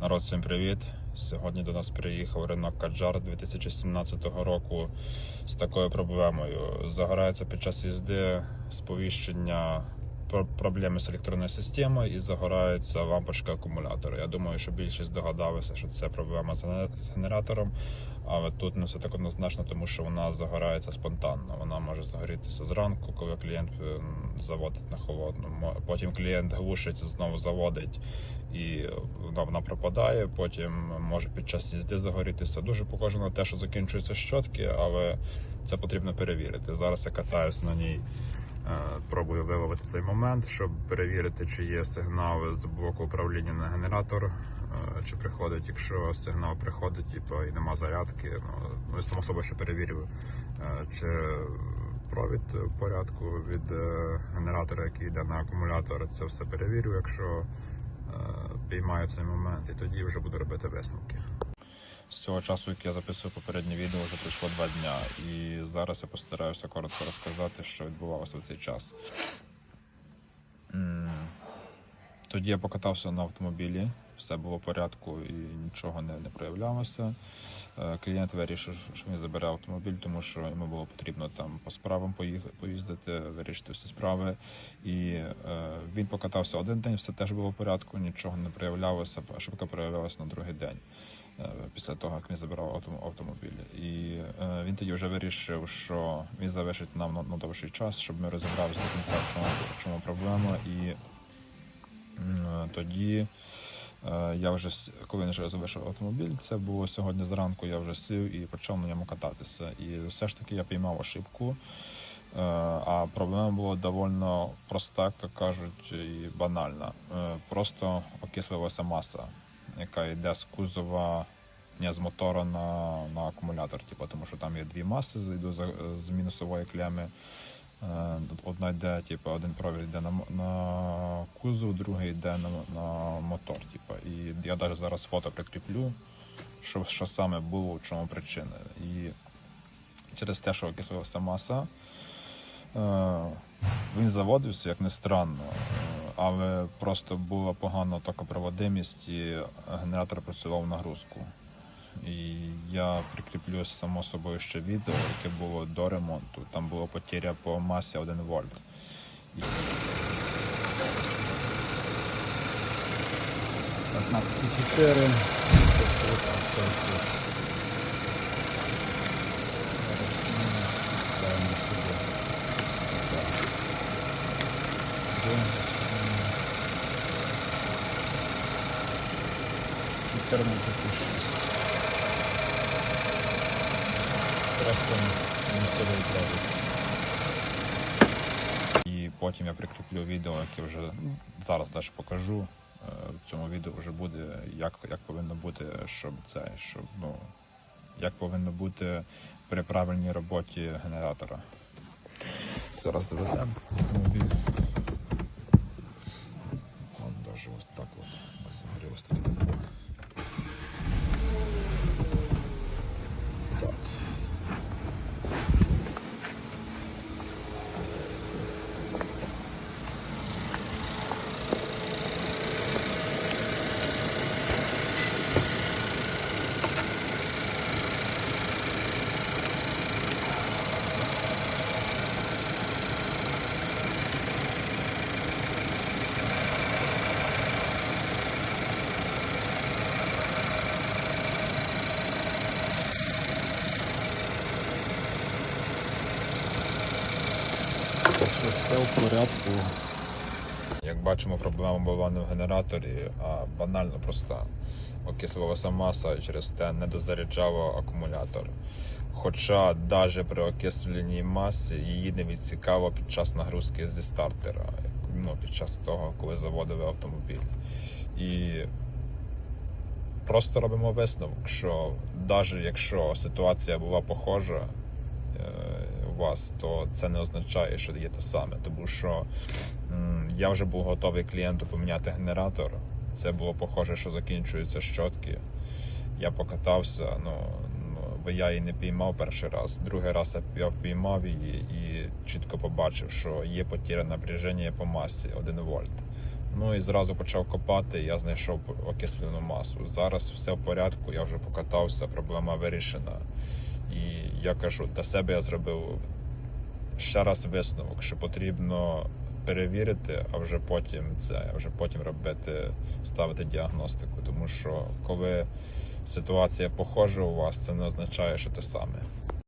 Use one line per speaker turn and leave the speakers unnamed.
Народ, всім привіт! Сьогодні до нас приїхав ринок Каджар 2017 року з такою проблемою. Загорається під час їзди сповіщення проблеми з електронною системою і загорається лампочка акумулятора. Я думаю, що більшість догадалися, що це проблема з генератором, але тут не все так однозначно, тому що вона загорається спонтанно. Вона може загорітися зранку, коли клієнт е, заводить на холодну. Потім клієнт глушить, знову заводить і вона, вона пропадає. Потім може під час їзди загорітися. Дуже похоже на те, що закінчуються щотки, але це потрібно перевірити. Зараз я катаюся на ній. Е, Пробую виловити цей момент, щоб перевірити, чи є сигнал з блоку управління на генератор, е, чи приходить. Якщо сигнал приходить, типу, і нема зарядки, ну, ну і само собою ще перевірю, е, чи провід в порядку від генератора, який йде на акумулятор. Це все перевірю, якщо піймаю цей момент, і тоді вже буду робити висновки. З цього часу, як я записую попереднє відео, вже пройшло два дня, і зараз я постараюся коротко розказати, що відбувалося в цей час. Тоді я покатався на автомобілі, все було в порядку і нічого не, не проявлялося. Е, Клієнт вирішив, що він забере автомобіль, тому що йому було потрібно там по справам поїздити, вирішити всі справи. І е, він покатався один день, все теж було в порядку, нічого не проявлялося, ошибка проявлялася на другий день. Е, Після того, як він забирав автомобіль, і е, він тоді вже вирішив, що він завершить нам на, довший час, щоб ми розібралися до кінця, в чому, в чому проблема. І е, тоді Я вже коли він вже залишив автомобіль, це було сьогодні зранку. Я вже сів і почав на ньому кататися. І все ж таки я піймав ошибку. А проблема була доволі проста, як кажуть, і банальна. Просто окислилася маса, яка йде з кузова, не з мотора на, на акумулятор. Типу, тому що там є дві маси, зайду за- з мінусової клеми. Е, Одна йде, типу, один провід йде на, на кузов, другий йде на, на мотор. Типу. І я навіть зараз фото прикріплю, що, що саме було, в чому причина. І через те, що окислилася маса, е, він заводився, як не странно, але просто була погана токопроводимість і генератор працював нагрузку. І я прикріплю само собою ще відео, яке було до ремонту. Там була потеря по масі 1 вольт. І
15,4.
І потім я прикріплю відео, яке вже ну, зараз теж покажу. Е, В цьому відео вже буде, як, як повинно бути, щоб це, щоб, ну, як повинно бути при правильній роботі генератора. Зараз заведемо
що все в порядку.
Як бачимо, проблема була не в генераторі, а банально проста. Окислилася маса і через те не дозаряджав акумулятор. Хоча навіть при окисленій масі її не відсікало під час нагрузки зі стартера, ну, під час того, коли заводили автомобіль. І просто робимо висновок, що навіть якщо ситуація була похожа е, вас, то це не означає, що є те саме. Тому що я вже був готовий клієнту поміняти генератор. Це було похоже, що закінчуються щотки. Я покатався, ну, ну бо я її не піймав перший раз. Другий раз я впіймав її і чітко побачив, що є потіра напряження по масі 1 вольт. Ну і зразу почав копати. Я знайшов окислену масу. Зараз все в порядку, я вже покатався, проблема вирішена. І я кажу, для себе я зробив ще раз висновок, що потрібно перевірити, а вже потім це а вже потім робити, ставити діагностику. Тому що коли ситуація похожа у вас, це не означає, що те саме.